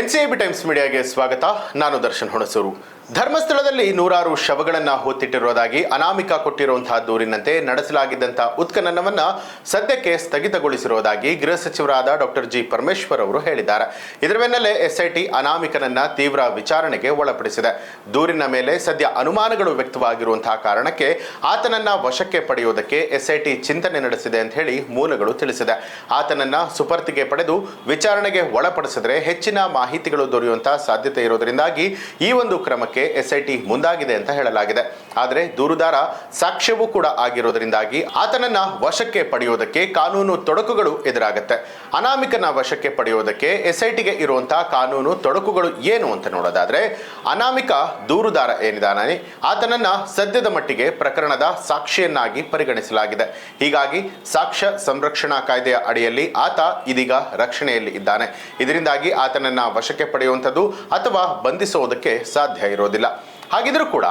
NCIB times ಮೀಡಿಯಾಗೆ ಸ್ವಾಗತ. ನಾನು ದರ್ಶನ್ ಹುಣಸೂರು. ಧರ್ಮಸ್ಥಳದಲ್ಲಿ ನೂರಾರು ಶವಗಳನ್ನು ಹೊತ್ತಿಟ್ಟಿರುವುದಾಗಿ ಅನಾಮಿಕ ಕೊಟ್ಟಿರುವಂತಹ ದೂರಿನಂತೆ ನಡೆಸಲಾಗಿದ್ದಂಥ ಉತ್ಖನನವನ್ನು ಸದ್ಯಕ್ಕೆ ಸ್ಥಗಿತಗೊಳಿಸಿರುವುದಾಗಿ ಗೃಹ ಸಚಿವರಾದ ಡಾಕ್ಟರ್ ಜಿ ಪರಮೇಶ್ವರ್ ಅವರು ಹೇಳಿದ್ದಾರೆ. ಇದರ ಬೆನ್ನಲ್ಲೇ ಎಸ್ಐಟಿ ಅನಾಮಿಕನನ್ನ ತೀವ್ರ ವಿಚಾರಣೆಗೆ ಒಳಪಡಿಸಿದೆ. ದೂರಿನ ಮೇಲೆ ಸದ್ಯ ಅನುಮಾನಗಳು ವ್ಯಕ್ತವಾಗಿರುವಂತಹ ಕಾರಣಕ್ಕೆ ಆತನನ್ನ ವಶಕ್ಕೆ ಪಡೆಯುವುದಕ್ಕೆ ಎಸ್ಐಟಿ ಚಿಂತನೆ ನಡೆಸಿದೆ ಅಂತ ಹೇಳಿ ಮೂಲಗಳು ತಿಳಿಸಿದೆ. ಆತನನ್ನ ಸುಪರ್ತಿಗೆ ಪಡೆದು ವಿಚಾರಣೆಗೆ ಒಳಪಡಿಸಿದ್ರೆ ಹೆಚ್ಚಿನ ಮಾಹಿತಿಗಳು ದೊರೆಯುವಂತಹ ಸಾಧ್ಯತೆ ಇರೋದರಿಂದಾಗಿ ಈ ಒಂದು ಕ್ರಮಕ್ಕೆ ಎಸ್ಐಟಿ ಮುಂದಾಗಿದೆ ಅಂತ ಹೇಳಲಾಗಿದೆ. ಆದರೆ ದೂರುದಾರ ಸಾಕ್ಷ್ಯವೂ ಕೂಡ ಆಗಿರೋದರಿಂದಾಗಿ ಆತನನ್ನ ವಶಕ್ಕೆ ಪಡೆಯುವುದಕ್ಕೆ ಕಾನೂನು ತೊಡಕುಗಳು ಎದುರಾಗುತ್ತೆ. ಅನಾಮಿಕನ ವಶಕ್ಕೆ ಪಡೆಯುವುದಕ್ಕೆ ಎಸ್ಐಟಿಗೆ ಇರುವಂತಹ ಕಾನೂನು ತೊಡಕುಗಳು ಏನು ಅಂತ ನೋಡೋದಾದ್ರೆ, ಅನಾಮಿಕ ದೂರುದಾರ ಏನಿದಾನೆ, ಆತನನ್ನ ಸದ್ಯದ ಮಟ್ಟಿಗೆ ಪ್ರಕರಣದ ಸಾಕ್ಷಿಯನ್ನಾಗಿ ಪರಿಗಣಿಸಲಾಗಿದೆ. ಹೀಗಾಗಿ ಸಾಕ್ಷ್ಯ ಸಂರಕ್ಷಣಾ ಕಾಯ್ದೆಯ ಅಡಿಯಲ್ಲಿ ಆತ ಇದೀಗ ರಕ್ಷಣೆಯಲ್ಲಿ ಇದ್ದಾನೆ. ಇದರಿಂದಾಗಿ ಆತನನ್ನ ವಶಕ್ಕೆ ಪಡೆಯುವಂಥದ್ದು ಅಥವಾ ಬಂಧಿಸುವುದಕ್ಕೆ ಸಾಧ್ಯ ಇರೋದಿಲ್ಲ. ಹಾಗಿದ್ರೂ ಕೂಡ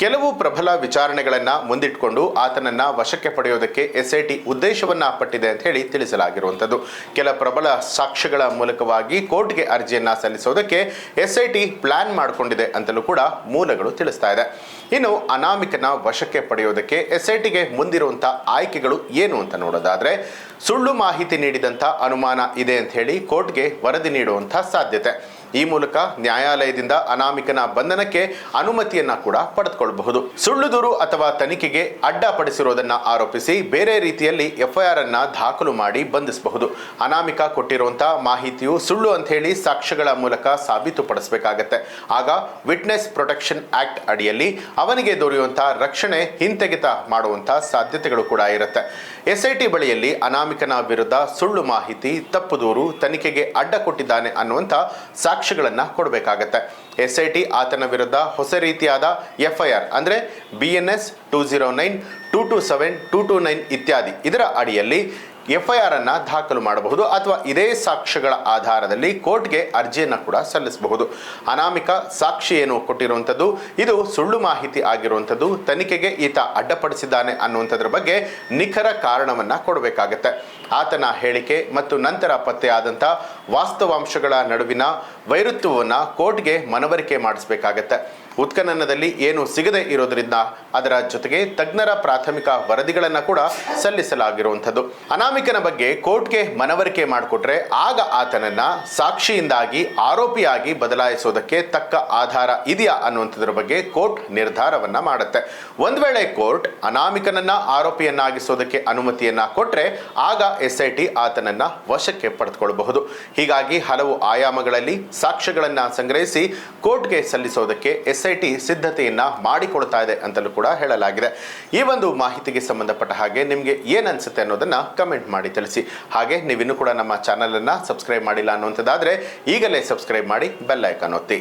ಕೆಲವು ಪ್ರಬಲ ವಿಚಾರಣೆಗಳನ್ನು ಮುಂದಿಟ್ಕೊಂಡು ಆತನನ್ನ ವಶಕ್ಕೆ ಪಡೆಯೋದಕ್ಕೆ ಎಸ್ಐಟಿ ಉದ್ದೇಶವನ್ನ ಪಟ್ಟಿದೆ ಅಂತ ಹೇಳಿ ತಿಳಿಸಲಾಗಿರುವಂಥದ್ದು. ಕೆಲ ಪ್ರಬಲ ಸಾಕ್ಷ್ಯಗಳ ಮೂಲಕವಾಗಿ ಕೋರ್ಟ್ಗೆ ಅರ್ಜಿಯನ್ನು ಸಲ್ಲಿಸೋದಕ್ಕೆ ಎಸ್ಐಟಿ ಪ್ಲಾನ್ ಮಾಡಿಕೊಂಡಿದೆ ಅಂತಲೂ ಕೂಡ ಮೂಲಗಳು ತಿಳಿಸ್ತಾ ಇದೆ. ಇನ್ನು ಅನಾಮಿಕನ ವಶಕ್ಕೆ ಪಡೆಯೋದಕ್ಕೆ ಎಸ್ಐಟಿಗೆ ಮುಂದಿರುವಂಥ ಆಯ್ಕೆಗಳು ಏನು ಅಂತ ನೋಡೋದಾದ್ರೆ, ಸುಳ್ಳು ಮಾಹಿತಿ ನೀಡಿದಂಥ ಅನುಮಾನ ಇದೆ ಅಂತ ಹೇಳಿ ಕೋರ್ಟ್ಗೆ ವರದಿ ನೀಡುವಂಥ ಸಾಧ್ಯತೆ. ಈ ಮೂಲಕ ನ್ಯಾಯಾಲಯದಿಂದ ಅನಾಮಿಕನ ಬಂಧನಕ್ಕೆ ಅನುಮತಿಯನ್ನ ಕೂಡ ಪಡೆದುಕೊಳ್ಳಬಹುದು. ಸುಳ್ಳು ದೂರು ಅಥವಾ ತನಿಖೆಗೆ ಅಡ್ಡಪಡಿಸಿರೋದನ್ನ ಆರೋಪಿಸಿ ಬೇರೆ ರೀತಿಯಲ್ಲಿ ಎಫ್ಐಆರ್ ಅನ್ನ ದಾಖಲು ಮಾಡಿ ಬಂಧಿಸಬಹುದು. ಅನಾಮಿಕ ಕೊಟ್ಟಿರುವಂತಹ ಮಾಹಿತಿಯು ಸುಳ್ಳು ಅಂತ ಹೇಳಿ ಸಾಕ್ಷ್ಯಗಳ ಮೂಲಕ ಸಾಬೀತುಪಡಿಸಬೇಕಾಗತ್ತೆ. ಆಗ ವಿಟ್ನೆಸ್ ಪ್ರೊಟೆಕ್ಷನ್ ಆಕ್ಟ್ ಅಡಿಯಲ್ಲಿ ಅವನಿಗೆ ದೊರೆಯುವಂತಹ ರಕ್ಷಣೆ, ಹಿಂತೆಗೆತ ಮಾಡುವಂತಹ ಸಾಧ್ಯತೆಗಳು ಕೂಡ ಇರುತ್ತೆ. ಎಸ್ಐಟಿ ಬಳಿಯಲ್ಲಿ ಅನಾಮಿಕನ ವಿರುದ್ಧ ಸುಳ್ಳು ಮಾಹಿತಿ, ತಪ್ಪು ದೂರು, ತನಿಖೆಗೆ ಅಡ್ಡ ಕೊಟ್ಟಿದ್ದಾನೆ ಅನ್ನುವಂಥ ಸಾಕ್ಷ್ಯಗಳನ್ನು ಕೊಡಬೇಕಾಗತ್ತೆ. ಎಸ್ಐಟಿ ಆತನ ವಿರುದ್ಧ ಹೊಸ ರೀತಿಯಾದ ಎಫ್ಐಆರ್ ಅಂದರೆ B N S two zero nine, two two seven, two two nine ಇತ್ಯಾದಿ ಇದರ ಅಡಿಯಲ್ಲಿ ಎಫ್ಐಆರ್ ಅನ್ನ ದಾಖಲು ಮಾಡಬಹುದು ಅಥವಾ ಇದೇ ಸಾಕ್ಷ್ಯಗಳ ಆಧಾರದಲ್ಲಿ ಕೋರ್ಟ್ಗೆ ಅರ್ಜಿಯನ್ನು ಕೂಡ ಸಲ್ಲಿಸಬಹುದು. ಅನಾಮಿಕ ಸಾಕ್ಷಿ ಏನು ಕೊಟ್ಟಿರುವಂಥದ್ದು ಇದು ಸುಳ್ಳು ಮಾಹಿತಿ ಆಗಿರುವಂಥದ್ದು ತನಿಖೆಗೆ ಈತ ಅಡ್ಡಪಡಿಸಿದ್ದಾನೆ ಅನ್ನುವಂಥದ್ರ ಬಗ್ಗೆ ನಿಖರ ಕಾರಣವನ್ನು ಕೊಡಬೇಕಾಗತ್ತೆ. ಆತನ ಹೇಳಿಕೆ ಮತ್ತು ನಂತರ ಪತ್ತೆಯಾದಂಥ ವಾಸ್ತವಾಂಶಗಳ ನಡುವಿನ ವೈರುತ್ವವನ್ನು ಕೋರ್ಟ್ಗೆ ಮನವರಿಕೆ ಮಾಡಿಸಬೇಕಾಗತ್ತೆ. ಉತ್ಖನನದಲ್ಲಿ ಏನು ಸಿಗದೆ ಇರೋದ್ರಿಂದ ಅದರ ಜೊತೆಗೆ ತಜ್ಞರ ಪ್ರಾಥಮಿಕ ವರದಿಗಳನ್ನು ಕೂಡ ಸಲ್ಲಿಸಲಾಗಿರುವಂಥದ್ದು. ಅನಾಮಿಕನ ಬಗ್ಗೆ ಕೋರ್ಟ್ಗೆ ಮನವರಿಕೆ ಮಾಡಿಕೊಟ್ರೆ ಆಗ ಆತನನ್ನ ಸಾಕ್ಷಿಯಿಂದಾಗಿ, ಆರೋಪಿಯಾಗಿ ಬದಲಾಯಿಸೋದಕ್ಕೆ ತಕ್ಕ ಆಧಾರ ಇದೆಯಾ ಅನ್ನುವಂಥದ್ರ ಬಗ್ಗೆ ಕೋರ್ಟ್ ನಿರ್ಧಾರವನ್ನ ಮಾಡುತ್ತೆ. ಒಂದ್ ವೇಳೆ ಕೋರ್ಟ್ ಅನಾಮಿಕನನ್ನ ಆರೋಪಿಯನ್ನಾಗಿಸೋದಕ್ಕೆ ಅನುಮತಿಯನ್ನ ಕೊಟ್ರೆ ಆಗ ಎಸ್ಐಟಿ ಆತನನ್ನ ವಶಕ್ಕೆ ಪಡೆದುಕೊಳ್ಳಬಹುದು. ಹೀಗಾಗಿ ಹಲವು ಆಯಾಮಗಳಲ್ಲಿ ಸಾಕ್ಷ್ಯಗಳನ್ನ ಸಂಗ್ರಹಿಸಿ ಕೋರ್ಟ್ಗೆ ಸಲ್ಲಿಸೋದಕ್ಕೆ ಎಸ್ಐಟಿ ಸಿದ್ಧತೆಯನ್ನು ಮಾಡಿಕೊಳ್ತಾ ಇದೆ ಅಂತಲೂ ಕೂಡ ಹೇಳಲಾಗಿದೆ. ಈ ಒಂದು ಮಾಹಿತಿಗೆ ಸಂಬಂಧಪಟ್ಟ ಹಾಗೆ ನಿಮಗೆ ಏನನ್ಸುತ್ತೆ ಅನ್ನೋದನ್ನು ಅನ್ನೋದನ್ನ ಕಮೆಂಟ್ ಮಾಡಿ ತಿಳಿಸಿ. ಹಾಗೆ ನೀವಿನ್ನೂ ಕೂಡ ನಮ್ಮ ಚಾನಲನ್ನು ಸಬ್ಸ್ಕ್ರೈಬ್ ಮಾಡಿಲ್ಲ ಅನ್ನುವಂಥದ್ದಾದರೆ ಈಗಲೇ ಸಬ್ಸ್ಕ್ರೈಬ್ ಮಾಡಿ ಬೆಲ್ ಐಕಾನ್ ಒತ್ತಿ.